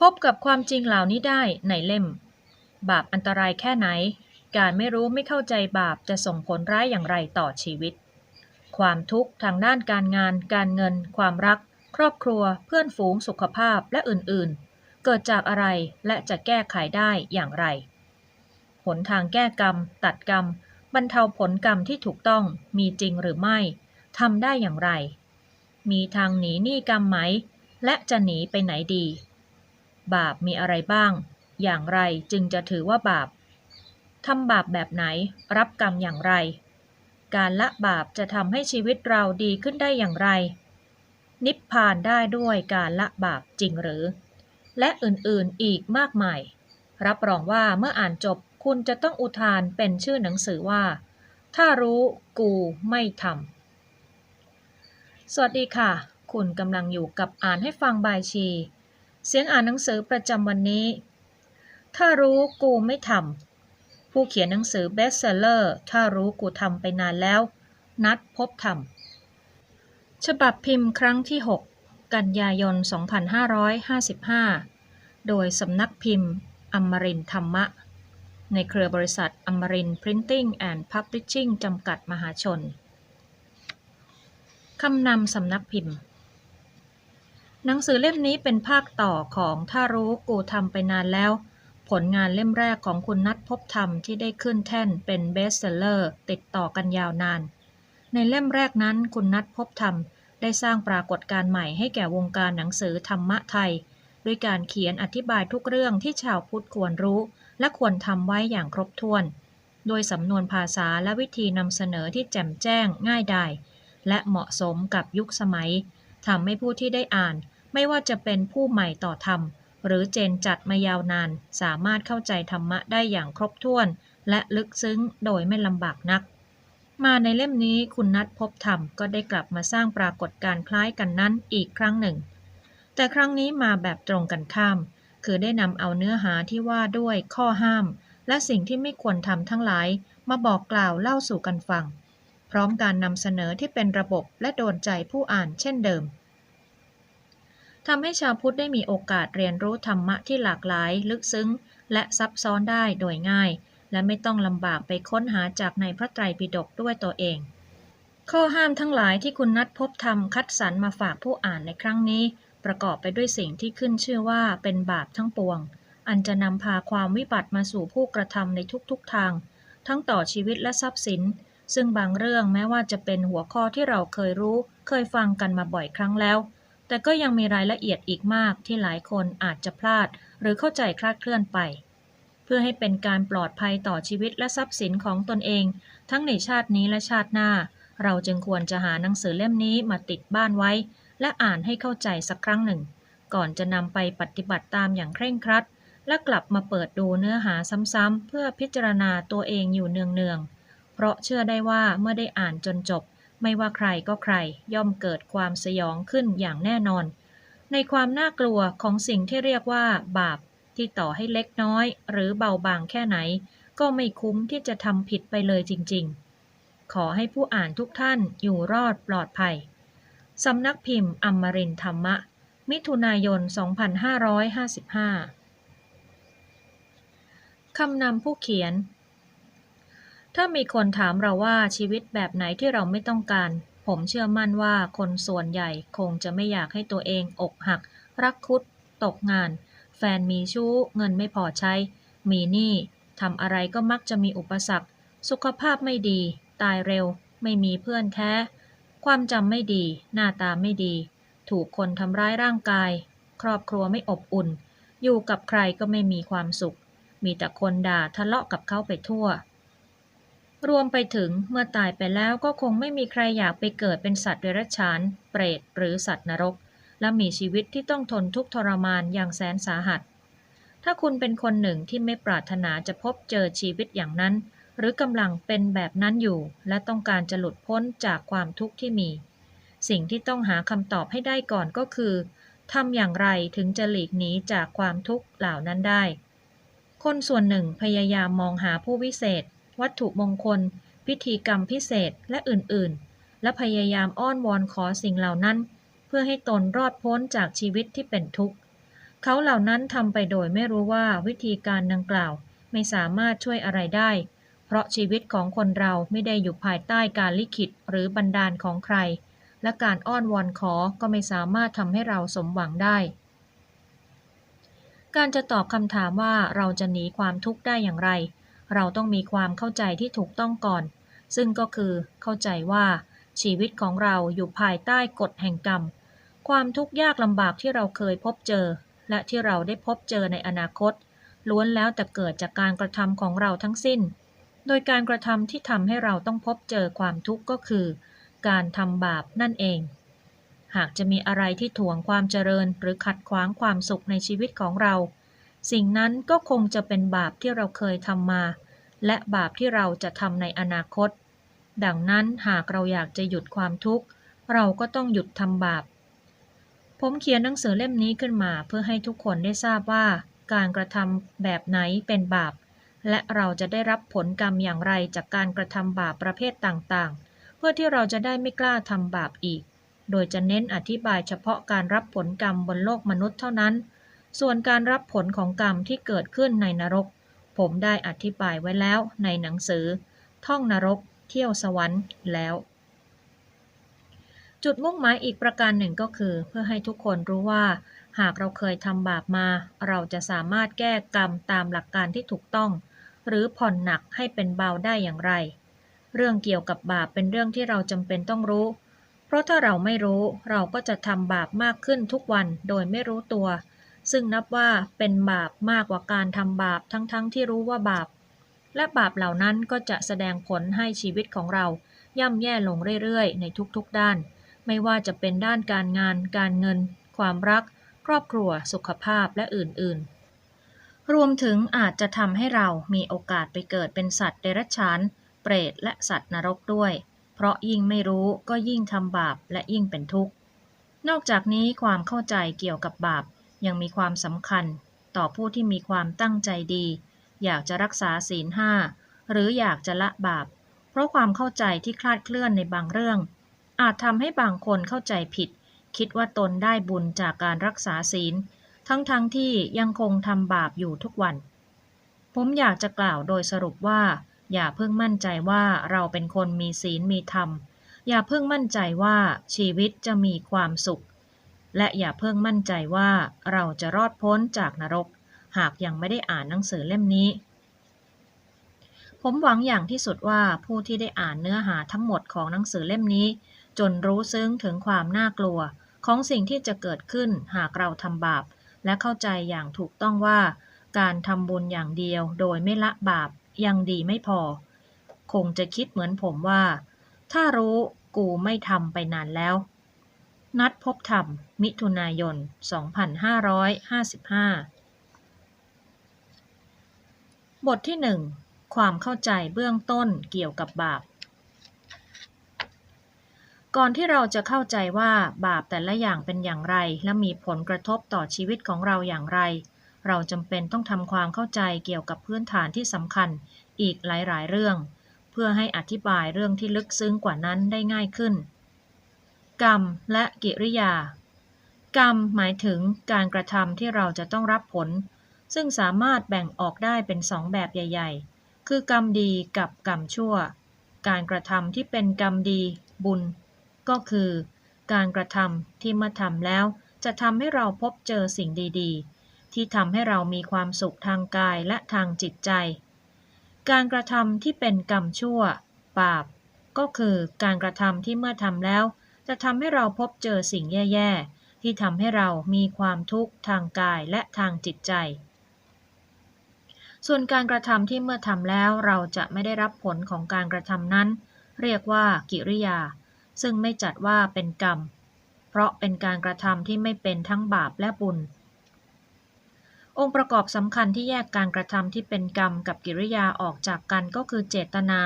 พบกับความจริงเหล่านี้ได้ในเล่ม บาปอันตรายแค่ไหน การไม่รู้ไม่เข้าใจบาปจะส่งผลร้ายอย่างไรต่อชีวิต ความทุกข์ทางด้านการงาน การเงิน ความรัก ครอบครัว เพื่อนฝูง สุขภาพ และอื่น ๆ เกิดจากอะไรและจะแก้ไขได้อย่างไรหนทางแก้กรรม ตัดกรรม บรรเทาผลกรรมที่ถูกต้อง มีจริงหรือไม่ ทำได้อย่างไร มีทางหนีหนี้กรรมไหม และจะหนีไปไหนดี บาปมีอะไรบ้าง อย่างไรจึงจะถือว่าบาปทำบาปแบบไหน รับกรรมอย่างไร การละบาปจะทำให้ชีวิตเราดีขึ้นได้อย่างไร นิพพานได้ด้วยการละบาปจริงหรือ และอื่นๆอีกมากมาย รับรองว่าเมื่ออ่านจบคุณจะต้องอุทานเป็นชื่อหนังสือว่า ถ้ารู้กูไม่ทำสวัสดีค่ะ คุณกำลังอยู่กับอ่านให้ฟังบายชี เสียงอ่านหนังสือประจำวันนี้ ถ้ารู้กูไม่ทำ ผู้เขียนหนังสือเบสเซลเลอร์ ถ้ารู้กูทำไปนานแล้ว นัดพบธรรมฉบับพิมพ์ครั้งที่ 6 กันยายน 2555 โดยสำนักพิมพ์อมรินธรรมะ ในเครือบริษัทอมรินพรินติ้งแอนด์พับลิชชิ่งจำกัดมหาชน คำนำสำนักพิมพ์ หนังสือเล่มนี้เป็นภาคต่อของถ้ารู้กูทำไปนานแล้ว ผลงานเล่มแรกของคุณนัทพบธรรมที่ได้ขึ้นแท่นเป็นเบสเซลเลอร์ ติดต่อกันยาวนาน ในเล่มแรกนั้นคุณนัทพบธรรม ได้สร้างปรากฏการณ์ใหม่ให้แก่วงการหนังสือธรรมะไทย ด้วยการเขียนอธิบายทุกเรื่องที่ชาวพุทธควรรู้ และควรทำไว้อย่างครบถ้วน โดยสำนวนภาษาและวิธีนำเสนอที่แจ่มแจ้งง่ายดายและเหมาะสมกับยุคสมัย ทำให้ผู้ที่ได้อ่าน ไม่ว่าจะเป็นผู้ใหม่ต่อธรรม หรือเจนจัดมายาวนาน สามารถเข้าใจธรรมะได้อย่างครบถ้วน และลึกซึ้งโดยไม่ลำบากนัก มาในเล่มนี้คุณนัทพบธรรมก็ได้กลับมาสร้างปรากฏการคล้ายกันนั้นอีกครั้งหนึ่ง แต่ครั้งนี้มาแบบตรงกันข้าม คือได้นำเอาเนื้อหาที่ว่าด้วยข้อห้าม และสิ่งที่ไม่ควรทำทั้งหลายมาบอกกล่าวเล่าสู่กันฟัง พร้อมการนำเสนอที่เป็นระบบและโดนใจผู้อ่านเช่นเดิมทำให้ชาวพุทธได้มีโอกาสเรียนรู้ธรรมะที่หลากหลาย ลึกซึ้ง และซับซ้อนได้โดยง่าย และไม่ต้องลำบากไปค้นหาจากในพระไตรปิฎกด้วยตัวเอง ข้อห้ามทั้งหลายที่คุณนัดพบธรรมคัดสรรมาฝากผู้อ่านในครั้งนี้ ประกอบไปด้วยสิ่งที่ขึ้นชื่อว่าเป็นบาปทั้งปวง อันจะนำพาความวิบัติมาสู่ผู้กระทำในทุกๆทาง ทั้งต่อชีวิตและทรัพย์สิน ซึ่งบางเรื่องแม้ว่าจะเป็นหัวข้อที่เราเคยรู้ เคยฟังกันมาบ่อยครั้งแล้ว แต่ก็ยังมีรายละเอียดอีกมากที่หลายคนอาจจะพลาด หรือเข้าใจคลาดเคลื่อนไป เพื่อให้เป็นการปลอดภัยต่อชีวิตและทรัพย์สินของตนเอง ทั้งในชาตินี้และชาติหน้า เราจึงควรจะหาหนังสือเล่มนี้มาติดบ้านไว้ และอ่านให้เข้าใจสักครั้งหนึ่ง ก่อนจะนำไปปฏิบัติตามอย่างเคร่งครัดและกลับมาเปิดดูเนื้อหาซ้ำๆเพื่อพิจารณาตัวเองอยู่เนืองๆ เพราะเชื่อได้ว่าเมื่อได้อ่านจนจบ ไม่ว่าใครก็ใคร ย่อมเกิดความสยองขึ้นอย่างแน่นอน ในความน่ากลัวของสิ่งที่เรียกว่า บาปที่ต่อให้เล็กน้อย หรือเบาบางแค่ไหน ก็ไม่คุ้มที่จะทำผิดไปเลยจริง ๆ ขอให้ผู้อ่านทุกท่านอยู่รอดปลอดภัยสำนักพิมพ์อมรินธรรมะ มิถุนายน 2555คำนำผู้เขียน ถ้ามีคนถามเราว่าชีวิตแบบไหนที่เราไม่ต้องการ ผมเชื่อมั่นว่าคนส่วนใหญ่คงจะไม่อยากให้ตัวเองอกหัก รักคุด ตกงาน แฟนมีชู้ เงินไม่พอใช้ มีหนี้ทำอะไรก็มักจะมีอุปสรรค สุขภาพไม่ดี ตายเร็ว ไม่มีเพื่อนแท้ ความจำไม่ดี หน้าตาไม่ดี ถูกคนทำร้ายร่างกาย ครอบครัวไม่อบอุ่น อยู่กับใครก็ไม่มีความสุข มีแต่คนด่าทะเลาะกับเขาไปทั่ว รวมไปถึงเมื่อตายไปแล้วก็คงไม่มีใครอยากไปเกิดเป็นสัตว์เดรัจฉาน เปรตหรือสัตว์นรก และมีชีวิตที่ต้องทนทุกข์ทรมานอย่างแสนสาหัส ถ้าคุณเป็นคนหนึ่งที่ไม่ปรารถนาจะพบเจอชีวิตอย่างนั้น หรือกำลังเป็นแบบนั้นอยู่ และต้องการจะหลุดพ้นจากความทุกข์ที่มี สิ่งที่ต้องหาคำตอบให้ได้ก่อนก็คือทำอย่างไรถึงจะหลีกหนีจากความทุกข์เหล่านั้นได้ คนส่วนหนึ่งพยายามมองหาผู้วิเศษ วัตถุมงคล พิธีกรรมพิเศษและอื่น ๆ และพยายามอ้อนวอนขอสิ่งเหล่านั้น เพื่อให้ตนรอดพ้นจากชีวิตที่เป็นทุกข์ เขาเหล่านั้นทำไปโดยไม่รู้ว่าวิธีการดังกล่าวไม่สามารถช่วยอะไรได้ เพราะชีวิตของคนเราไม่ได้อยู่ภายใต้การลิขิตหรือบันดาลของใคร และการอ้อนวอนขอก็ไม่สามารถทำให้เราสมหวังได้การจะตอบคำถามว่าเราจะหนีความทุกข์ได้อย่างไร เราต้องมีความเข้าใจที่ถูกต้องก่อน ซึ่งก็คือเข้าใจว่า ชีวิตของเราอยู่ภายใต้กฎแห่งกรรม ความทุกข์ยากลำบากที่เราเคยพบเจอ และที่เราได้พบเจอในอนาคต ล้วนแล้วแต่เกิดจากการกระทำของเราทั้งสิ้น โดยการกระทำที่ทำให้เราต้องพบเจอความทุกข์ก็คือ การทำบาปนั่นเอง หากจะมีอะไรที่ถ่วงความเจริญหรือขัดขวางความสุขในชีวิตของเรา สิ่งนั้นก็คงจะเป็นบาปที่เราเคยทำมา และบาปที่เราจะทำในอนาคต ดังนั้นหากเราอยากจะหยุดความทุกข์ เราก็ต้องหยุดทำบาป ผมเขียนหนังสือเล่มนี้ขึ้นมาเพื่อให้ทุกคนได้ทราบว่า การกระทำแบบไหนเป็นบาป และเราจะได้รับผลกรรมอย่างไรจากการกระทำบาปประเภทต่างๆ เพื่อที่เราจะได้ไม่กล้าทำบาปอีก โดยจะเน้นอธิบายเฉพาะการรับผลกรรมบนโลกมนุษย์เท่านั้น ส่วนการรับผลของกรรมที่เกิดขึ้นในนรก ผมได้อธิบายไว้แล้วในหนังสือ ท่องนรก เที่ยวสวรรค์แล้ว จุดมุ่งหมายอีกประการหนึ่งก็คือ เพื่อให้ทุกคนรู้ว่า หากเราเคยทำบาปมา เราจะสามารถแก้กรรมตามหลักการที่ถูกต้อง หรือผ่อนหนักให้เป็นเบาได้อย่างไร เรื่องเกี่ยวกับบาปเป็นเรื่องที่เราจำเป็นต้องรู้ เพราะถ้าเราไม่รู้เราก็จะทำบาปมากขึ้นทุกวันโดยไม่รู้ตัว ซึ่งนับว่าเป็นบาปมากกว่าการทำบาปทั้งๆทที่รู้ว่าบาป และบาปเหล่านั้นก็จะแสดงผลให้ชีวิตของเรา ย่ำแย่ลงเรื่อยๆ ในทุกๆด้าน ไม่ว่าจะเป็นด้านการงาน การเงิน ความรัก ครอบครัว สุขภาพและอื่นๆ รวมถึงอาจจะทำให้เรามีโอกาสไปเกิดเป็นสัตว์เดรัจฉาน เปรตและสัตว์นรกด้วย เพราะยิ่งไม่รู้ก็ยิ่งทำบาปและยิ่งเป็นทุกข์ นอกจากนี้ความเข้าใจเกี่ยวกับบาป ยังมีความสำคัญ ต่อผู้ที่มีความตั้งใจดี อยากจะรักษาศีลห้าหรืออยากจะละบาป เพราะความเข้าใจที่คลาดเคลื่อนในบางเรื่อง อาจทำให้บางคนเข้าใจผิด คิดว่าตนได้บุญจากการรักษาศีล ทั้งๆทที่ยังคงทำบาปอยู่ทุกวัน ผมอยากจะกล่าวโดยสรุปว่า อย่าเพิ่งมั่นใจว่าเราเป็นคนมีศีลมีธรรม อย่าเพิ่งมั่นใจว่าชีวิตจะมีความสุข และอย่าเพิ่งมั่นใจว่าเราจะรอดพ้นจากนรก หากยังไม่ได้อ่านหนังสือเล่มนี้ ผมหวังอย่างที่สุดว่าผู้ที่ได้อ่านเนื้อหาทั้งหมดของหนังสือเล่มนี้ จนรู้ซึ้งถึงความน่ากลัว ของสิ่งที่จะเกิดขึ้นหากเราทำบาป และเข้าใจอย่างถูกต้องว่า การทำบุญอย่างเดียวโดยไม่ละบาปยังดีไม่พอ คงจะคิดเหมือนผมว่า ถ้ารู้กูไม่ทำไปนานแล้ว นัดพบธรรม มิถุนายน 2555 บทที่ 1 ความเข้าใจเบื้องต้นเกี่ยวกับบาป ก่อนที่เราจะเข้าใจว่าบาปแต่ละอย่างเป็นอย่างไร และมีผลกระทบต่อชีวิตของเราอย่างไร เราจำเป็นต้องทำความเข้าใจเกี่ยวกับพื้นฐานที่สำคัญอีกหลาย ๆ เรื่อง เพื่อให้อธิบายเรื่องที่ลึกซึ้งกว่านั้นได้ง่ายขึ้น กรรมและกิริยา กรรมหมายถึงการกระทำที่เราจะต้องรับผล ซึ่งสามารถแบ่งออกได้เป็นสองแบบใหญ่ ๆ คือกรรมดีกับกรรมชั่ว การกระทำที่เป็นกรรมดี บุญ ก็คือ การกระทำที่เมื่อทำแล้ว จะทำให้เราพบเจอสิ่งดีๆ ที่ทำให้เรามีความสุขทางกายและทางจิตใจ การกระทำที่เป็นกรรมชั่ว บาปก็คือการกระทำที่เมื่อทำแล้ว จะทำให้เราพบเจอสิ่งแย่ๆ ที่ทำให้เรามีความทุกข์ทางกายและทางจิตใจ ส่วนการกระทำที่เมื่อทำแล้วเราจะไม่ได้รับผลของการกระทำนั้น เรียกว่ากิริยา ซึ่งไม่จัดว่าเป็นกรรม เพราะเป็นการกระทำที่ไม่เป็นทั้งบาปและบุญองค์ประกอบสำคัญที่แยกการกระทำที่เป็นกรรมกับกิริยาออกจากกันก็คือเจตนา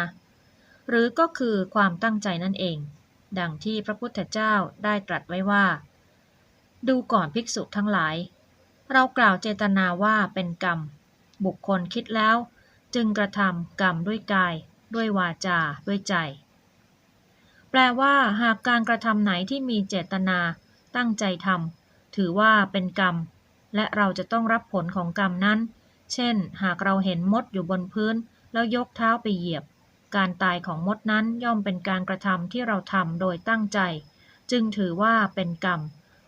หรือก็คือความตั้งใจนั่นเอง ดังที่พระพุทธเจ้าได้ตรัสไว้ว่า ดูก่อนภิกษุทั้งหลาย เรากล่าวเจตนาว่าเป็นกรรม บุคคลคิดแล้ว จึงกระทำกรรมด้วยกาย ด้วยวาจา ด้วยใจ แปลว่าหากการกระทำไหนที่มีเจตนา ตั้งใจทำถือว่าเป็นกรรม และเราจะต้องรับผลของกรรมนั้น เช่น หากเราเห็นมดอยู่บนพื้น แล้วยกเท้าไปเหยียบ การตายของมดนั้นย่อมเป็นการกระทำที่เราทำโดยตั้งใจ จึงถือว่าเป็นกรรม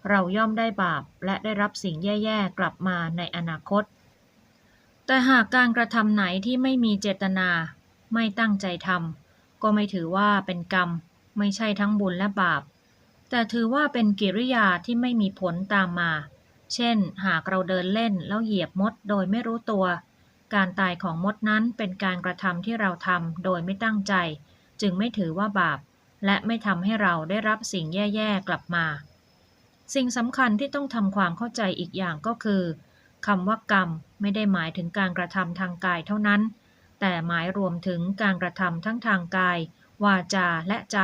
เราย่อมได้บาปและได้รับสิ่งแย่ๆกลับมาในอนาคต แต่หากการกระทำไหนที่ไม่มีเจตนา ไม่ตั้งใจทำก็ไม่ถือว่าเป็นกรรม ไม่ใช่ทั้งบุญและบาป แต่ถือว่าเป็นกิริยาที่ไม่มีผลตามมา เช่น หากเราเดินเล่นแล้วเหยียบมดโดยไม่รู้ตัว การตายของมดนั้นเป็นการกระทำที่เราทำโดยไม่ตั้งใจ จึงไม่ถือว่าบาป และไม่ทำให้เราได้รับสิ่งแย่ๆกลับมา สิ่งสำคัญที่ต้องทำความเข้าใจอีกอย่างก็คือคำว่ากรรมไม่ได้หมายถึงการกระทำทางกายเท่านั้น แต่หมายรวมถึงการกระทำทั้งทางกาย วาจาและใจ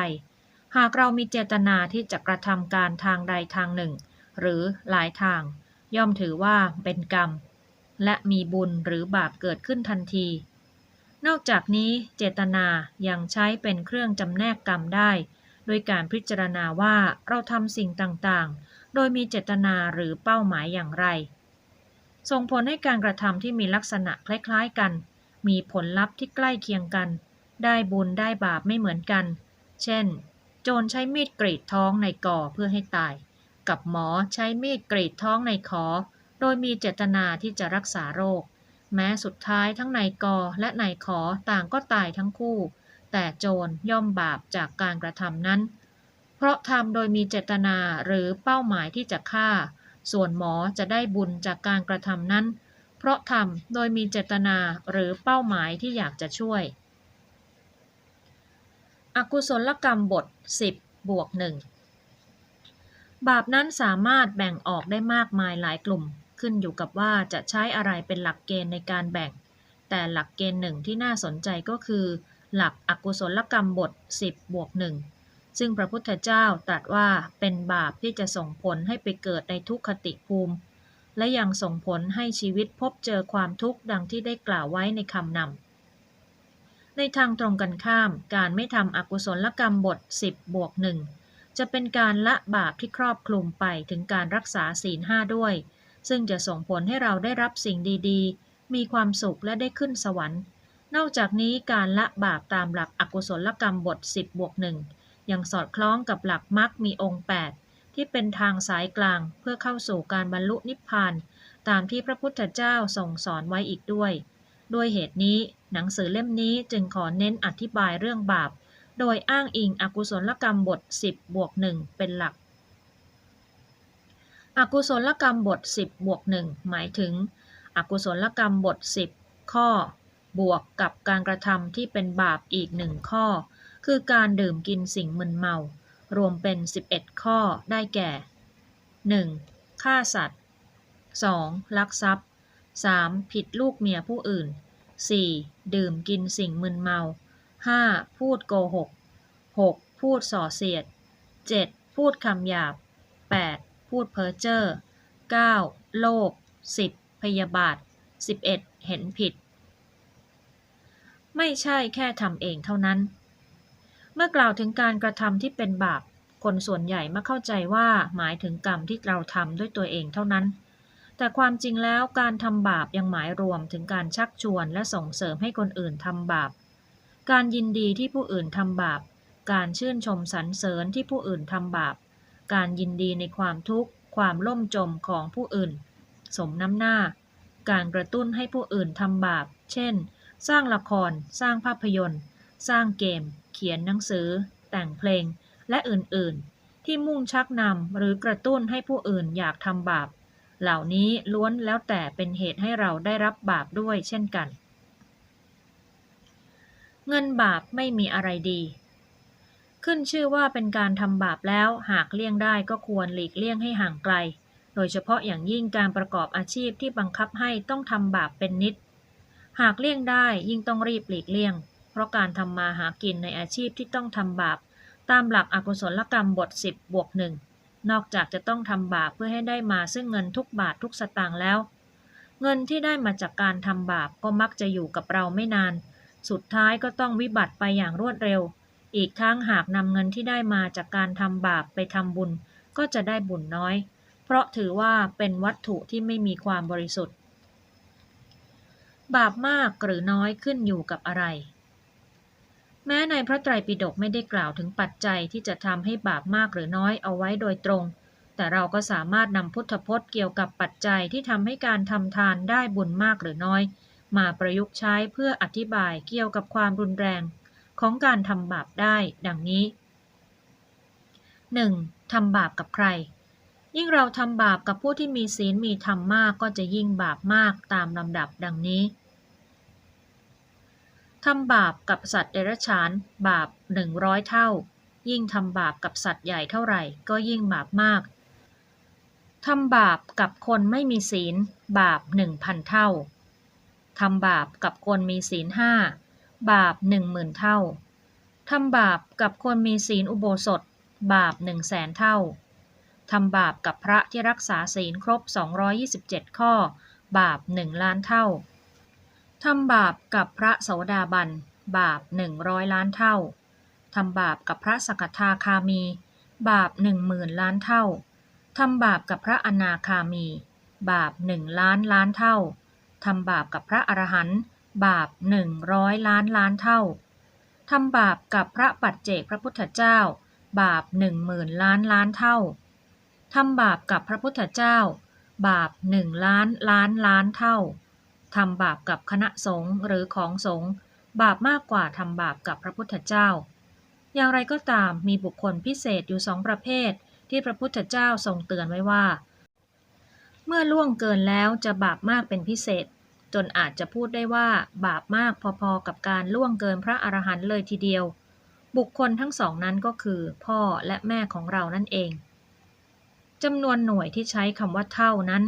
หากเรามีเจตนาที่จะกระทำการทางใดทางหนึ่ง หรือหลายทาง ย่อมถือว่าเป็นกรรม และมีบุญหรือบาปเกิดขึ้นทันที นอกจากนี้เจตนายังใช้เป็นเครื่องจำแนกกรรมได้ โดยการพิจารณาว่าเราทำสิ่งต่างๆ โดยมีเจตนาหรือเป้าหมายอย่างไร ส่งผลให้การกระทำที่มีลักษณะคล้ายๆกัน มีผลลัพธ์ที่ใกล้เคียงกัน ได้บุญได้บาปไม่เหมือนกัน เช่น โจรใช้มีดกรีดท้องในก่อเพื่อให้ตาย กับหมอใช้มีดกรีดท้องในขอ โดยมีเจตนาที่จะรักษาโรค แม้สุดท้ายทั้งนายกและนายขอต่างก็ตายทั้งคู่ แต่โจรย่อมบาปจากการกระทำนั้น เพราะทำโดยมีเจตนาหรือเป้าหมายที่จะฆ่า ส่วนหมอจะได้บุญจากการกระทำนั้น เพราะทำโดยมีเจตนาหรือเป้าหมายที่อยากจะช่วย อกุศลกรรมบท 10บวกหนึ่งบาปนั้นสามารถแบ่งออกได้มากมายหลายกลุ่ม ขึ้นอยู่กับว่าจะใช้อะไรเป็นหลักเกณฑ์ในการแบ่ง แต่หลักเกณฑ์หนึ่งที่น่าสนใจก็คือ หลักอกุศลกรรมบท 10บวกหนึ่งซึ่งพระพุทธเจ้าตรัสว่าเป็นบาปที่จะส่งผลให้ไปเกิดในทุกขติภูมิ และยังส่งผลให้ชีวิตพบเจอความทุกข์ดังที่ได้กล่าวไว้ในคำนำ ในทางตรงกันข้าม การไม่ทำอกุศลกรรมบท 10บวกหนึ่งจะเป็นการละบาปที่ครอบคลุมไปถึงการรักษาศีลห้าด้วย ซึ่งจะส่งผลให้เราได้รับสิ่งดีๆ มีความสุขและได้ขึ้นสวรรค์ นอกจากนี้การละบาปตามหลักอกุศลกรรมบท 10บวกหนึ่งยังสอดคล้องกับหลักมรรคมีองค์ 8 ที่เป็นทางสายกลางเพื่อเข้าสู่การบรรลุนิพพาน ตามที่พระพุทธเจ้าทรงสอนไว้อีกด้วย ด้วยเหตุนี้หนังสือเล่มนี้จึงขอเน้นอธิบายเรื่องบาป โดยอ้างอิงอกุศลกรรมบท 10บวกหนึ่งเป็นหลัก อกุศลกรรมบท 10บวกหนึ่งหมายถึง อกุศลกรรมบท 10 ข้อบวกกับการกระทำที่เป็นบาปอีกหนึ่งข้อ คือการดื่มกินสิ่งมึนเมา รวมเป็น 11 ข้อได้แก่ 1. ฆ่าสัตว์ 2. ลักทรัพย์ 3. ผิดลูกเมียผู้อื่น 4. ดื่มกินสิ่งมึนเมา 5. พูดโกหก 6. พูดส่อเสียด 7. พูดคำหยาบ 8. พูดเพ้อเจ้อ 9. โลภ 10. พยาบาท 11. เห็นผิด ไม่ใช่แค่ทำเองเท่านั้น เมื่อกล่าวถึงการกระทำที่เป็นบาป คนส่วนใหญ่มักเข้าใจว่าหมายถึงกรรมที่เราทำด้วยตัวเองเท่านั้น แต่ความจริงแล้วการทำบาปยังหมายรวมถึงการชักชวนและส่งเสริมให้คนอื่นทำบาป การยินดีที่ผู้อื่นทำบาป การชื่นชมสรรเสริญที่ผู้อื่นทำบาป การยินดีในความทุกข์ ความล่มจมของผู้อื่น สมน้ำหน้า การกระตุ้นให้ผู้อื่นทำบาป เช่น สร้างละคร สร้างภาพยนตร์ สร้างเกม เขียนหนังสือ แต่งเพลง และอื่น ๆ ที่มุ่งชักนำหรือกระตุ้นให้ผู้อื่นอยากทำบาป เหล่านี้ล้วนแล้วแต่เป็นเหตุให้เราได้รับบาปด้วยเช่นกัน เงินบาปไม่มีอะไรดี ขึ้นชื่อว่าเป็นการทำบาปแล้วหากเลี่ยงได้ก็ควรหลีกเลี่ยงให้ห่างไกล โดยเฉพาะอย่างยิ่งการประกอบอาชีพที่บังคับให้ต้องทำบาปเป็นนิด หากเลี่ยงได้ยิ่งต้องรีบหลีกเลี่ยง เพราะการทำมาหากินในอาชีพที่ต้องทำบาป ตามหลักอกุศลกรรมบท 10บวกหนึ่งนอกจากจะต้องทำบาปเพื่อให้ได้มาซึ่งเงินทุกบาททุกสตางค์แล้ว เงินที่ได้มาจากการทำบาปก็มักจะอยู่กับเราไม่นาน สุดท้ายก็ต้องวิบัติไปอย่างรวดเร็ว อีกทั้งหากนำเงินที่ได้มาจากการทำบาปไปทำบุญ ก็จะได้บุญน้อย เพราะถือว่าเป็นวัตถุที่ไม่มีความบริสุทธิ์ บาปมากหรือน้อยขึ้นอยู่กับอะไร แม้ในพระไตรปิฎกไม่ได้กล่าวถึงปัจจัยที่จะทำให้บาปมากหรือน้อยเอาไว้โดยตรง แต่เราก็สามารถนำพุทธพจน์เกี่ยวกับปัจจัยที่ทำให้การทำทานได้บุญมากหรือน้อย มาประยุกต์ใช้เพื่ออธิบายเกี่ยวกับความรุนแรง ของการทำบาปได้ ดังนี้ 1. ทำบาปกับใคร ยิ่งเราทำบาปกับผู้ที่มีศีลมีธรรมมากก็จะยิ่งบาปมากตามลำดับดังนี้ทำบาปกับสัตว์เดรัจฉาน บาปหนึ่งร้อยเท่า ยิ่งทำบาปกับสัตว์ใหญ่เท่าไหร่ ก็ยิ่งบาปมากทำบาปกับคนไม่มีศีล บาปหนึ่งพันเท่าทำบาปกับคนมีศีลห้า บาปหนึ่งหมื่นเท่า ทำบาปกับคนมีศีลอุโบสถ บาปหนึ่งแสนเท่า ทำบาปกับพระที่รักษาศีลครบ 227 ข้อ บาปหนึ่งล้านเท่า ทำบาปกับพระโสดาบัน บาปหนึ่งร้อยล้านเท่า ทำบาปกับพระสกทาคามี บาปหนึ่งหมื่นล้านเท่า ทำบาปกับพระอนาคามี บาปหนึ่งล้านล้านเท่า ทำบาปกับพระอรหันต์ บาปหนึ่งร้อยล้านล้านเท่าทำบาปกับพระปัจเจกพระพุทธเจ้า บาปหนึ่งหมื่นล้านล้านเท่าทำบาปกับพระพุทธเจ้า บาปหนึ่งล้านล้านล้านเท่าทำบาปกับคณะสงฆ์หรือของสงฆ์บาปมากกว่าทำบาปกับพระพุทธเจ้า อย่างไรก็ตามมีบุคคลพิเศษอยู่สองประเภท ที่พระพุทธเจ้าทรงเตือนไว้ว่า เมื่อล่วงเกินแล้วจะบาปมากเป็นพิเศษ จนอาจจะพูดได้ว่าบาปมากพอๆกับการล่วงเกินพระอรหันต์เลยทีเดียว บุคคลทั้งสองนั้นก็คือ พ่อและแม่ของเรานั่นเองจำนวนหน่วยที่ใช้คำว่าเท่านั้น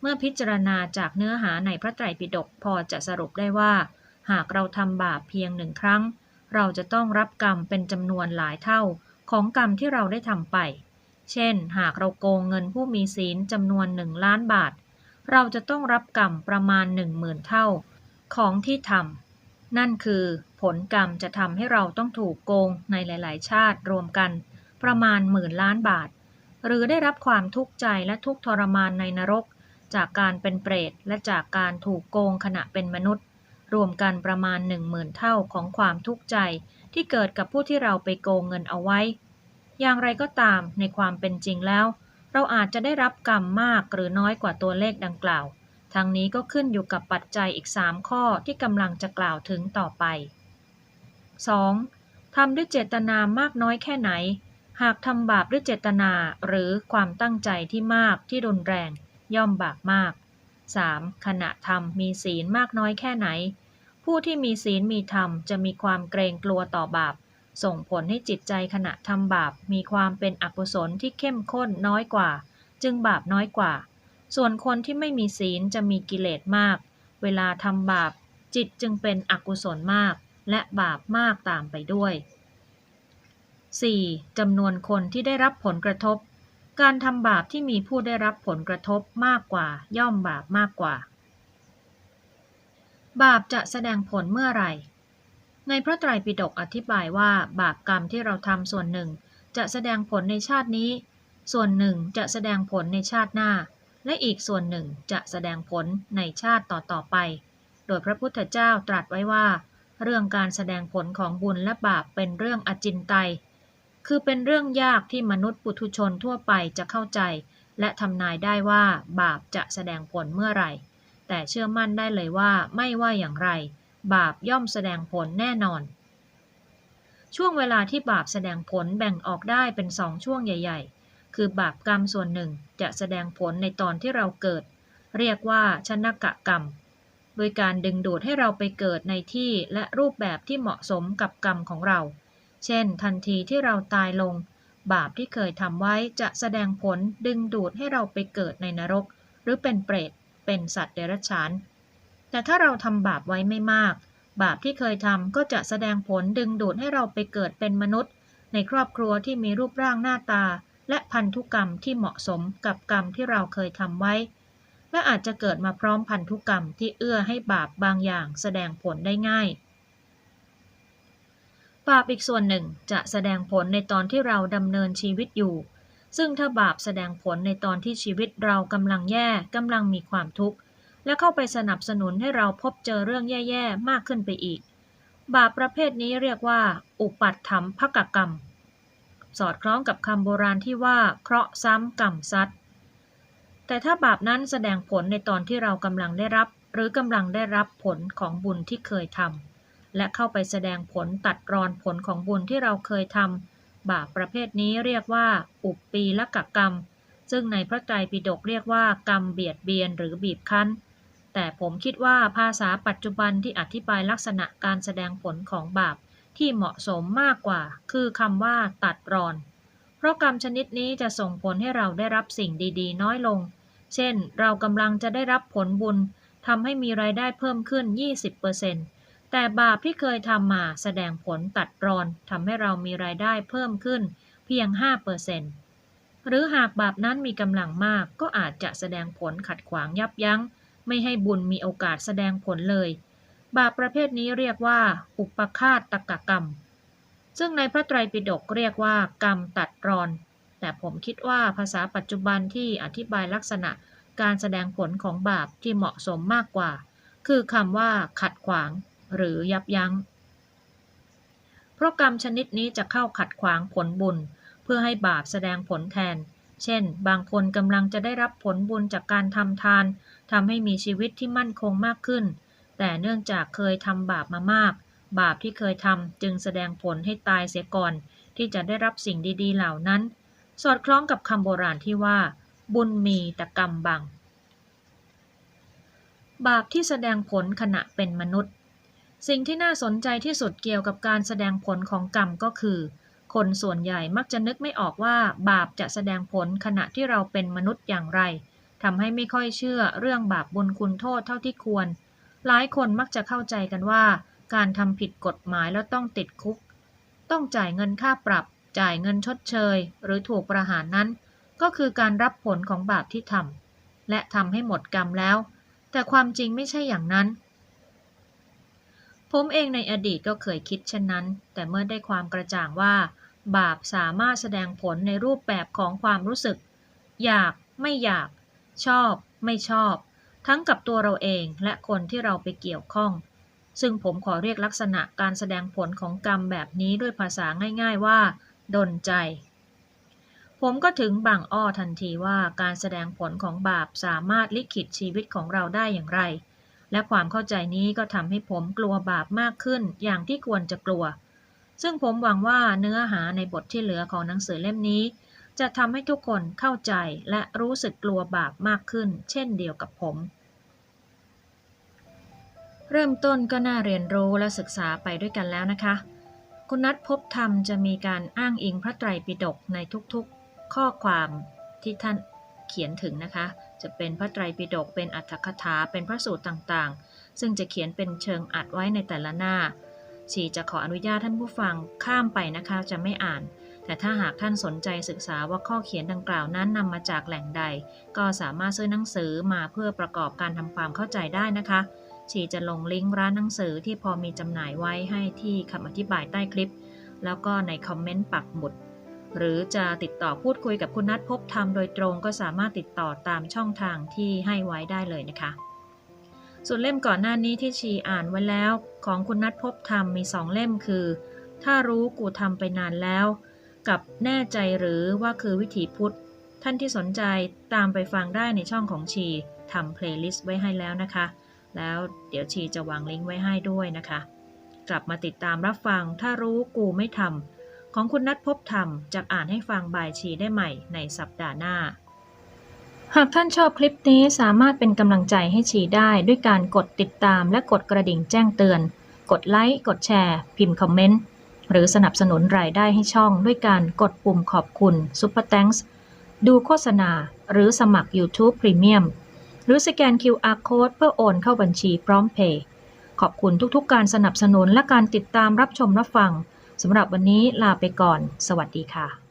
เมื่อพิจารณาจากเนื้อหาในพระไตรปิฎกพอจะสรุปได้ว่า หากเราทำบาปเพียงหนึ่งครั้ง เราจะต้องรับกรรมเป็นจำนวนหลายเท่าของกรรมที่เราได้ทำไป เช่น หากเราโกงเงินผู้มีศีลจำนวนหนึ่งล้านบาท เราจะต้องรับกรรมประมาณหนึ่งหมื่นเท่า ของที่ทำนั่นคือผลกรรมจะทำให้เราต้องถูกโกงในหลาย ๆ ชาติรวมกัน ประมาณหมื่นล้านบาท หรือได้รับความทุกข์ใจและทุกทรมานในนรก จากการเป็นเปรตและจากการถูกโกงขณะเป็นมนุษย์ รวมกันประมาณหนึ่งหมื่นเท่าของความทุกข์ใจที่เกิดกับผู้ที่เราไปโกงเงินเอาไว้ อย่างไรก็ตามในความเป็นจริงแล้ว เราอาจจะได้รับกรรมมากหรือน้อยกว่าตัวเลขดังกล่าว ทั้งนี้ก็ขึ้นอยู่กับปัจจัยอีก 3 ข้อที่กำลังจะกล่าวถึงต่อไป 2. ทำด้วยเจตนามากน้อยแค่ไหน หากทำบาปด้วยเจตนาหรือความตั้งใจที่มากที่รุนแรง ย่อมบาปมาก 3. ขณะทำมีศีลมากน้อยแค่ไหน ผู้ที่มีศีลมีธรรมจะมีความเกรงกลัวต่อบาป ส่งผลให้จิตใจขณะทำบาปมีความเป็นอกุศลที่เข้มข้นน้อยกว่า จึงบาปน้อยกว่า ส่วนคนที่ไม่มีศีลจะมีกิเลสมาก เวลาทำบาป จิตจึงเป็นอกุศลมาก และบาปมากตามไปด้วย 4. จำนวนคนที่ได้รับผลกระทบ การทำบาปที่มีผู้ได้รับผลกระทบมากกว่า ย่อมบาปมากกว่า บาปจะแสดงผลเมื่อไหร่ ในพระไตรปิฎกอธิบายว่าบาปกรรมที่เราทำส่วนหนึ่ง จะแสดงผลในชาตินี้ ส่วนหนึ่งจะแสดงผลในชาติหน้า และอีกส่วนหนึ่งจะแสดงผลในชาติต่อๆไป โดยพระพุทธเจ้าตรัสไว้ว่า เรื่องการแสดงผลของบุญและบาปเป็นเรื่องอจินไตย คือเป็นเรื่องยากที่มนุษย์ปุถุชนทั่วไปจะเข้าใจ และทำนายได้ว่าบาปจะแสดงผลเมื่อไหร่ แต่เชื่อมั่นได้เลยว่าไม่ว่าอย่างไร บาปย่อมแสดงผลแน่นอน ช่วงเวลาที่บาปแสดงผลแบ่งออกได้เป็นสองช่วงใหญ่ ๆ คือบาปกรรมส่วนหนึ่งจะแสดงผลในตอนที่เราเกิด เรียกว่าชนกะกรรม โดยการดึงดูดให้เราไปเกิดในที่และรูปแบบที่เหมาะสมกับกรรมของเรา เช่น ทันทีที่เราตายลง บาปที่เคยทำไว้จะแสดงผลดึงดูดให้เราไปเกิดในนรก หรือเป็นเปรต เป็นสัตว์เดรัจฉาน แต่ถ้าเราทำบาปไว้ไม่มาก บาปที่เคยทำก็จะแสดงผลดึงดูดให้เราไปเกิดเป็นมนุษย์ ในครอบครัวที่มีรูปร่างหน้าตา และพันธุกรรมที่เหมาะสมกับกรรมที่เราเคยทำไว้ และอาจจะเกิดมาพร้อมพันธุกรรมที่เอื้อให้บาปบางอย่างแสดงผลได้ง่าย บาปอีกส่วนหนึ่งจะแสดงผลในตอนที่เราดำเนินชีวิตอยู่ ซึ่งถ้าบาปแสดงผลในตอนที่ชีวิตเรากำลังแย่กำลังมีความทุกข์ และเข้าไปสนับสนุนให้เราพบเจอเรื่องแย่ๆ มากขึ้นไปอีก บาปประเภทนี้เรียกว่า อุปัฏฐัมภกกรรม สอดคล้องกับคำโบราณที่ว่า เคราะห์ซ้ำกรรมซัดแต่ถ้าบาปนั้นแสดงผลในตอนที่เรากำลังได้รับ หรือกำลังได้รับผลของบุญที่เคยทำและเข้าไปแสดงผลตัดรอนผลของบุญที่เราเคยทำบาปประเภทนี้เรียกว่า อุปปีละกกรรม ซึ่งในพระไตรปิฎกเรียกว่ากรรมเบียดเบียนหรือบีบคั้น แต่ผมคิดว่าภาษาปัจจุบันที่อธิบายลักษณะการแสดงผลของบาปที่เหมาะสมมากกว่า คือคำว่าตัดรอน เพราะกรรมชนิดนี้จะส่งผลให้เราได้รับสิ่งดีๆ น้อยลง เช่น เรากำลังจะได้รับผลบุญทำให้มีรายได้เพิ่มขึ้น 20%แต่บาปที่เคยทำมาแสดงผลตัดรอนทำให้เรามีรายได้เพิ่มขึ้นเพียง 5%หรือหากบาปนั้นมีกำลังมากก็อาจจะแสดงผลขัดขวางยับยั้ง ไม่ให้บุญมีโอกาสแสดงผลเลย บาปประเภทนี้เรียกว่า อุปคาตตกกรรม ซึ่งในพระไตรปิฎกเรียกว่า กรรมตัดรอน แต่ผมคิดว่าภาษาปัจจุบันที่อธิบายลักษณะการแสดงผลของบาปที่เหมาะสมมากกว่า คือคำว่า ขัดขวาง หรือยับยัง้ง เพราะกรรมชนิดนี้จะเข้าขัดขวางผลบุญ เพื่อให้บาปแสดงผลแทน เช่น บางคนกำลังจะได้รับผลบุญจากการทำทาน ทำให้มีชีวิตที่มั่นคงมากขึ้น แต่เนื่องจากเคยทำบาปมามาก บาปที่เคยทำจึงแสดงผลให้ตายเสียก่อน ที่จะได้รับสิ่งดี ๆ เหล่านั้น สอดคล้องกับคำโบราณที่ว่า บุญมีแต่กรรมบัง บาปที่แสดงผลขณะเป็นมนุษย์ สิ่งที่น่าสนใจที่สุดเกี่ยวกับการแสดงผลของกรรมก็คือ คนส่วนใหญ่มักจะนึกไม่ออกว่าบาปจะแสดงผลขณะที่เราเป็นมนุษย์อย่างไร ทำให้ไม่ค่อยเชื่อเรื่องบาปบุญคุณโทษเท่าที่ควร หลายคนมักจะเข้าใจกันว่า การทำผิดกฎหมายแล้วต้องติดคุก ต้องจ่ายเงินค่าปรับ จ่ายเงินชดเชย หรือถูกประหารนั้น ก็คือการรับผลของบาปที่ทำและทำให้หมดกรรมแล้ว แต่ความจริงไม่ใช่อย่างนั้น ผมเองในอดีตก็เคยคิดเช่นนั้น แต่เมื่อได้ความกระจ่างว่า บาปสามารถแสดงผลในรูปแบบของความรู้สึก อยากไม่อยาก ชอบ ไม่ชอบ ทั้งกับตัวเราเองและคนที่เราไปเกี่ยวข้อง ซึ่งผมขอเรียกลักษณะการแสดงผลของกรรมแบบนี้ด้วยภาษาง่ายๆว่า ดนใจ ผมก็ถึงบางอ้อทันทีว่าการแสดงผลของบาปสามารถลิขิตชีวิตของเราได้อย่างไร และความเข้าใจนี้ก็ทำให้ผมกลัวบาปมากขึ้นอย่างที่ควรจะกลัวซึ่งผมหวังว่าเนื้อหาในบทที่เหลือของหนังสือเล่มนี้ จะทำให้ทุกคนเข้าใจและรู้สึกกลัวบาปมากขึ้น เช่นเดียวกับผม เริ่มต้นก็น่าเรียนรู้และศึกษาไปด้วยกันแล้วนะคะ คุณนัทพบธรรมจะมีการอ้างอิงพระไตรปิฎกในทุกๆ ข้อความที่ท่านเขียนถึงนะคะ จะเป็นพระไตรปิฎกเป็นอัตถกถาเป็นพระสูตรต่างๆ ซึ่งจะเขียนเป็นเชิงอัดไว้ในแต่ละหน้าชีจะขออนุญาตท่านผู้ฟังข้ามไปนะคะจะไม่อ่าน แต่ถ้าหากท่านสนใจศึกษาว่าข้อเขียนดังกล่าวนั้นนำมาจากแหล่งใด ก็สามารถซื้อหนังสือมาเพื่อประกอบการทำความเข้าใจได้นะคะชีจะลงลิงก์ร้านหนังสือที่พอมีจำหน่ายไว้ให้ที่คำอธิบายใต้คลิป แล้วก็ในคอมเมนต์ปักหมุด หรือจะติดต่อพูดคุยกับคุณนัทพบธรรมโดยตรงก็สามารถติดต่อตามช่องทางที่ให้ไว้ได้เลยนะคะ ส่วนเล่มก่อนหน้านี้ที่ชีอ่านไว้แล้ว ของคุณนัทพบธรรมมีสองเล่มคือ ถ้ารู้กูทำไปนานแล้ว กับแน่ใจหรือว่าคือวิถีพุทธ ท่านที่สนใจตามไปฟังได้ในช่องของชีทำเพลย์ลิสต์ไว้ให้แล้วนะคะ แล้วเดี๋ยวชีจะวางลิงก์ไว้ให้ด้วยนะคะ กลับมาติดตามรับฟังถ้ารู้กูไม่ทำของคุณนัทพบธรรมจะอ่านให้ฟังบายชีได้ใหม่ในสัปดาห์หน้าหากท่านชอบคลิปนี้สามารถเป็นกำลังใจให้ชีได้ด้วยการกดติดตามและกดกระดิ่งแจ้งเตือน กดไลค์ กดแชร์ พิมพ์คอมเมนต์ หรือสนับสนุนรายได้ให้ช่องด้วยการกดปุ่มขอบคุณ Super Thanks ดูโฆษณา หรือสมัคร YouTube Premium หรือสแกน QR Code เพื่อโอนเข้าบัญชีพร้อมเพย์ขอบคุณทุกๆ การสนับสนุนและการติดตามรับชมรับฟังสำหรับวันนี้ลาไปก่อน สวัสดีค่ะ